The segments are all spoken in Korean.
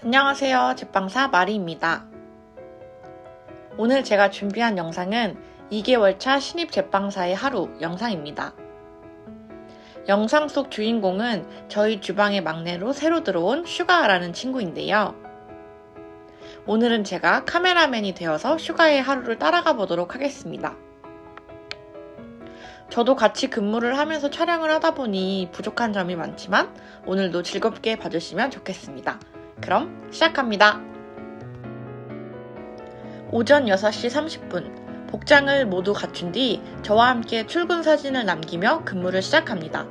안녕하세요. 제빵사 마리입니다. 오늘 제가 준비한 영상은 2개월 차 신입 제빵사의 하루 영상입니다. 영상 속 주인공은 저희 주방의 막내로 새로 들어온 슈가라는 친구인데요. 오늘은 제가 카메라맨이 되어서 슈가의 하루를 따라가 보도록 하겠습니다. 저도 같이 근무를 하면서 촬영을 하다 보니 부족한 점이 많지만 오늘도 즐겁게 봐주시면 좋겠습니다. 그럼 시작합니다. 오전 6시 30분 복장을 모두 갖춘 뒤 저와 함께 출근 사진을 남기며 근무를 시작합니다.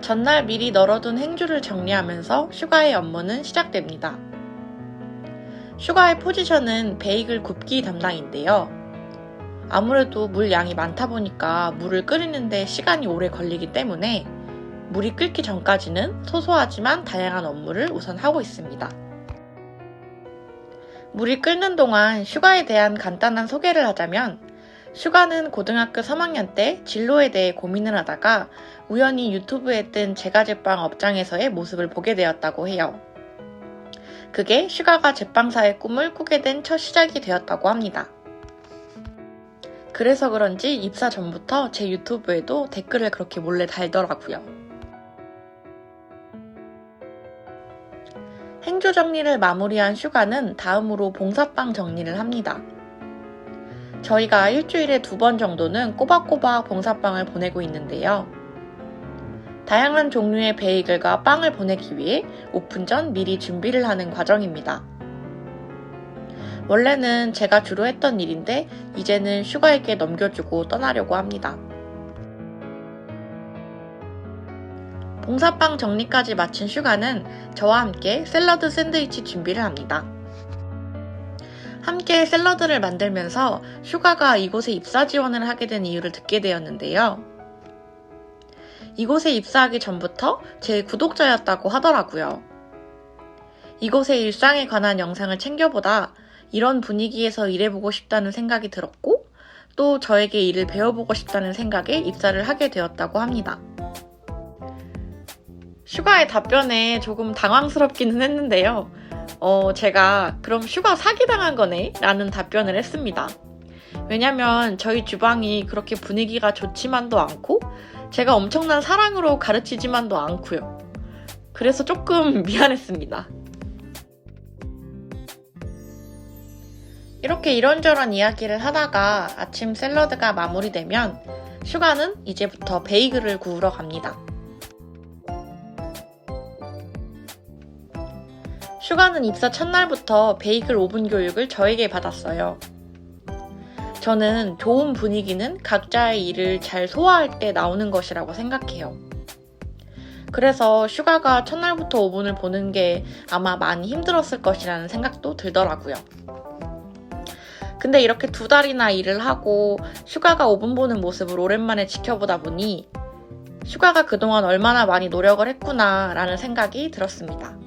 전날 미리 널어둔 행주를 정리하면서 슈가의 업무는 시작됩니다. 슈가의 포지션은 베이글 굽기 담당인데요. 아무래도 물 양이 많다 보니까 물을 끓이는데 시간이 오래 걸리기 때문에 물이 끓기 전까지는 소소하지만 다양한 업무를 우선 하고 있습니다. 물이 끓는 동안 슈가에 대한 간단한 소개를 하자면 슈가는 고등학교 3학년 때 진로에 대해 고민을 하다가 우연히 유튜브에 뜬 제과제빵 업장에서의 모습을 보게 되었다고 해요. 그게 슈가가 제빵사의 꿈을 꾸게 된 첫 시작이 되었다고 합니다. 그래서 그런지 입사 전부터 제 유튜브에도 댓글을 그렇게 몰래 달더라고요. 행조 정리를 마무리한 슈가는 다음으로 봉사빵 정리를 합니다. 저희가 일주일에 두 번 정도는 꼬박꼬박 봉사빵을 보내고 있는데요. 다양한 종류의 베이글과 빵을 보내기 위해 오픈 전 미리 준비를 하는 과정입니다. 원래는 제가 주로 했던 일인데 이제는 슈가에게 넘겨주고 떠나려고 합니다. 봉사빵 정리까지 마친 슈가는 저와 함께 샐러드 샌드위치 준비를 합니다. 함께 샐러드를 만들면서 슈가가 이곳에 입사 지원을 하게 된 이유를 듣게 되었는데요. 이곳에 입사하기 전부터 제 구독자였다고 하더라고요. 이곳의 일상에 관한 영상을 챙겨보다 이런 분위기에서 일해보고 싶다는 생각이 들었고 또 저에게 일을 배워보고 싶다는 생각에 입사를 하게 되었다고 합니다. 슈가의 답변에 조금 당황스럽기는 했는데요. 어, 제가 그럼 슈가 사기당한 거네? 라는 답변을 했습니다. 왜냐면 저희 주방이 그렇게 분위기가 좋지만도 않고 제가 엄청난 사랑으로 가르치지만도 않고요. 그래서 조금 미안했습니다. 이렇게 이런저런 이야기를 하다가 아침 샐러드가 마무리되면 슈가는 이제부터 베이글을 구우러 갑니다. 슈가는 입사 첫날부터 베이글 오븐 교육을 저에게 받았어요. 저는 좋은 분위기는 각자의 일을 잘 소화할 때 나오는 것이라고 생각해요. 그래서 슈가가 첫날부터 오븐을 보는 게 아마 많이 힘들었을 것이라는 생각도 들더라고요. 근데 이렇게 두 달이나 일을 하고 슈가가 오븐 보는 모습을 오랜만에 지켜보다 보니 슈가가 그동안 얼마나 많이 노력을 했구나 라는 생각이 들었습니다.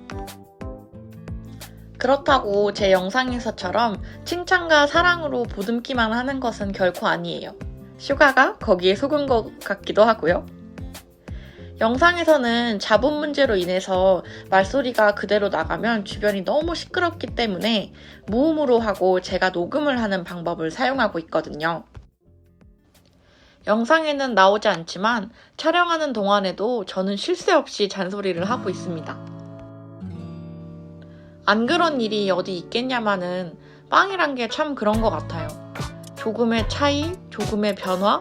그렇다고 제 영상에서처럼 칭찬과 사랑으로 보듬기만 하는 것은 결코 아니에요. 슈가가 거기에 속은 것 같기도 하고요. 영상에서는 자본 문제로 인해서 말소리가 그대로 나가면 주변이 너무 시끄럽기 때문에 무음으로 하고 제가 녹음을 하는 방법을 사용하고 있거든요. 영상에는 나오지 않지만 촬영하는 동안에도 저는 쉴 새 없이 잔소리를 하고 있습니다. 안 그런 일이 어디 있겠냐마는 빵이란 게 참 그런 것 같아요. 조금의 차이, 조금의 변화,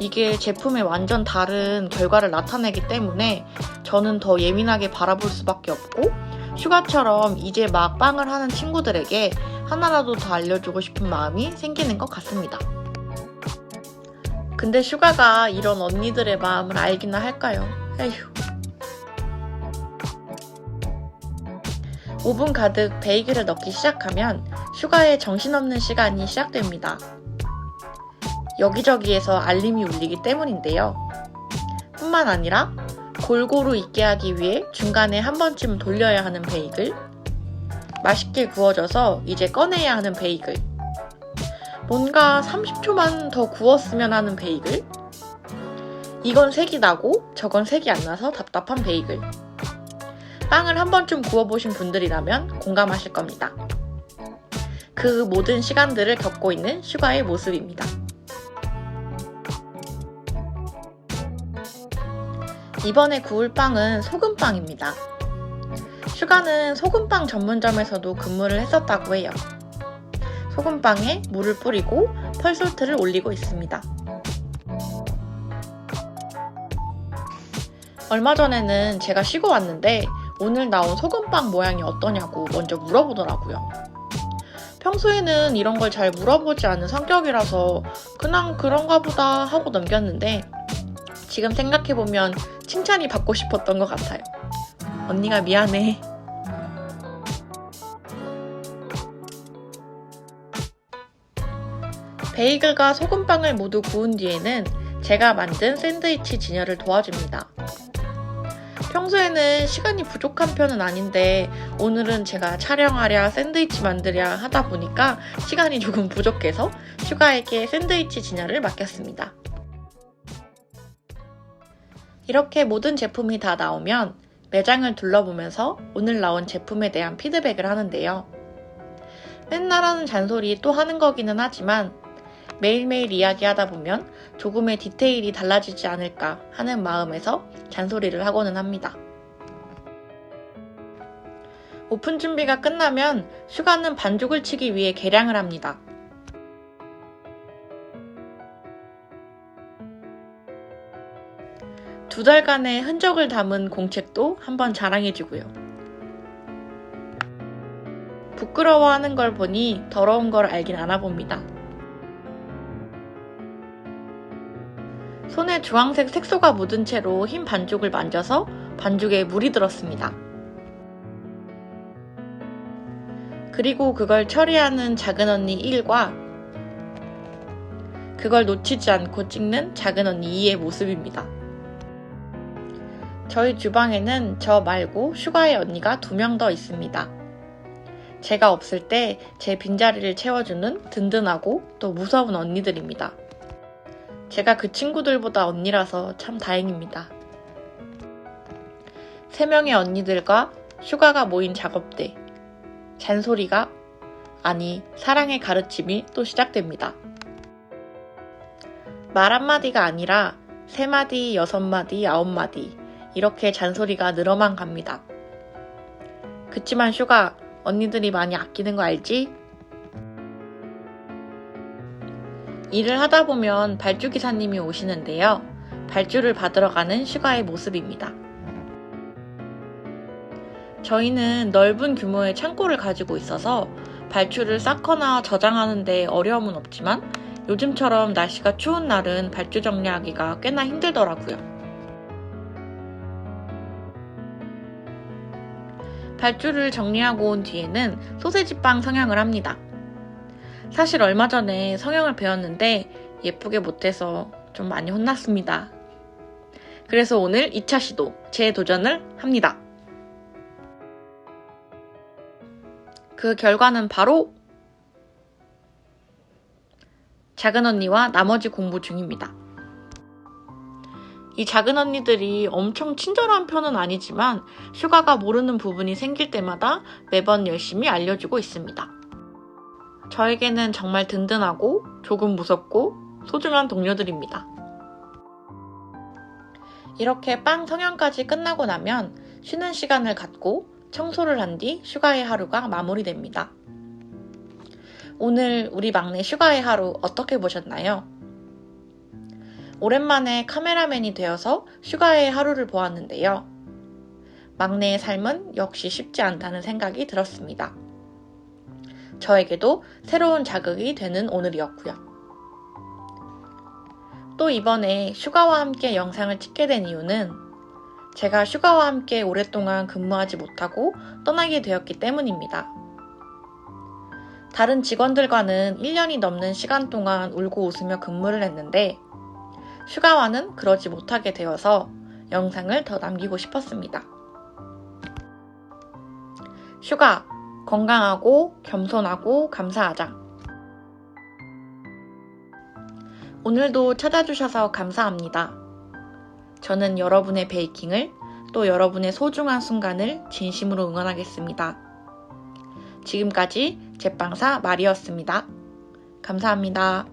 이게 제품에 완전 다른 결과를 나타내기 때문에 저는 더 예민하게 바라볼 수밖에 없고 슈가처럼 이제 막 빵을 하는 친구들에게 하나라도 더 알려주고 싶은 마음이 생기는 것 같습니다. 근데 슈가가 이런 언니들의 마음을 알기나 할까요? 에휴. 오븐 가득 베이글을 넣기 시작하면 슈가의 정신없는 시간이 시작됩니다. 여기저기에서 알림이 울리기 때문인데요. 뿐만 아니라 골고루 익게 하기 위해 중간에 한 번쯤 돌려야 하는 베이글, 맛있게 구워져서 이제 꺼내야 하는 베이글, 뭔가 30초만 더 구웠으면 하는 베이글, 이건 색이 나고 저건 색이 안 나서 답답한 베이글, 빵을 한 번쯤 구워보신 분들이라면 공감하실 겁니다. 그 모든 시간들을 겪고 있는 슈가의 모습입니다. 이번에 구울 빵은 소금빵입니다. 슈가는 소금빵 전문점에서도 근무를 했었다고 해요. 소금빵에 물을 뿌리고 펄솔트를 올리고 있습니다. 얼마 전에는 제가 쉬고 왔는데 오늘 나온 소금빵 모양이 어떠냐고 먼저 물어보더라고요. 평소에는 이런 걸 잘 물어보지 않는 성격이라서 그냥 그런가 보다 하고 넘겼는데 지금 생각해보면 칭찬이 받고 싶었던 것 같아요. 언니가 미안해. 베이글과 소금빵을 모두 구운 뒤에는 제가 만든 샌드위치 진열을 도와줍니다. 평소에는 시간이 부족한 편은 아닌데 오늘은 제가 촬영하랴 샌드위치 만들랴 하다 보니까 시간이 조금 부족해서 슈가에게 샌드위치 진열을 맡겼습니다. 이렇게 모든 제품이 다 나오면 매장을 둘러보면서 오늘 나온 제품에 대한 피드백을 하는데요. 맨날 하는 잔소리 또 하는 거기는 하지만 매일매일 이야기하다 보면 조금의 디테일이 달라지지 않을까 하는 마음에서 잔소리를 하고는 합니다. 오픈 준비가 끝나면 슈가는 반죽을 치기 위해 계량을 합니다. 두 달간의 흔적을 담은 공책도 한번 자랑해주고요. 부끄러워하는 걸 보니 더러운 걸 알긴 아나 봅니다. 손에 주황색 색소가 묻은 채로 흰 반죽을 만져서 반죽에 물이 들었습니다. 그리고 그걸 처리하는 작은 언니 1과 그걸 놓치지 않고 찍는 작은 언니 2의 모습입니다. 저희 주방에는 저 말고 슈가의 언니가 두 명 더 있습니다. 제가 없을 때 제 빈자리를 채워주는 든든하고 또 무서운 언니들입니다. 제가 그 친구들보다 언니라서 참 다행입니다. 세 명의 언니들과 슈가가 모인 작업대. 잔소리가, 아니, 사랑의 가르침이 또 시작됩니다. 말 한마디가 아니라 세 마디, 여섯 마디, 아홉 마디, 이렇게 잔소리가 늘어만 갑니다. 그치만 슈가, 언니들이 많이 아끼는 거 알지? 일을 하다 보면 발주 기사님이 오시는데요. 발주를 받으러 가는 슈가의 모습입니다. 저희는 넓은 규모의 창고를 가지고 있어서 발주를 쌓거나 저장하는데 어려움은 없지만 요즘처럼 날씨가 추운 날은 발주 정리하기가 꽤나 힘들더라고요. 발주를 정리하고 온 뒤에는 소세지빵 성형을 합니다. 사실 얼마 전에 성형을 배웠는데 예쁘게 못해서 좀 많이 혼났습니다. 그래서 오늘 2차 시도, 재도전을 합니다. 그 결과는 바로 작은 언니와 나머지 공부 중입니다. 이 작은 언니들이 엄청 친절한 편은 아니지만 슈가가 모르는 부분이 생길 때마다 매번 열심히 알려주고 있습니다. 저에게는 정말 든든하고 조금 무섭고 소중한 동료들입니다. 이렇게 빵 성형까지 끝나고 나면 쉬는 시간을 갖고 청소를 한 뒤 슈가의 하루가 마무리됩니다. 오늘 우리 막내 슈가의 하루 어떻게 보셨나요? 오랜만에 카메라맨이 되어서 슈가의 하루를 보았는데요. 막내의 삶은 역시 쉽지 않다는 생각이 들었습니다. 저에게도 새로운 자극이 되는 오늘이었고요. 또 이번에 슈가와 함께 영상을 찍게 된 이유는 제가 슈가와 함께 오랫동안 근무하지 못하고 떠나게 되었기 때문입니다. 다른 직원들과는 1년이 넘는 시간 동안 울고 웃으며 근무를 했는데 슈가와는 그러지 못하게 되어서 영상을 더 남기고 싶었습니다. 슈가, 건강하고 겸손하고 감사하자. 오늘도 찾아주셔서 감사합니다. 저는 여러분의 베이킹을 또 여러분의 소중한 순간을 진심으로 응원하겠습니다. 지금까지 제빵사 마리였습니다. 감사합니다.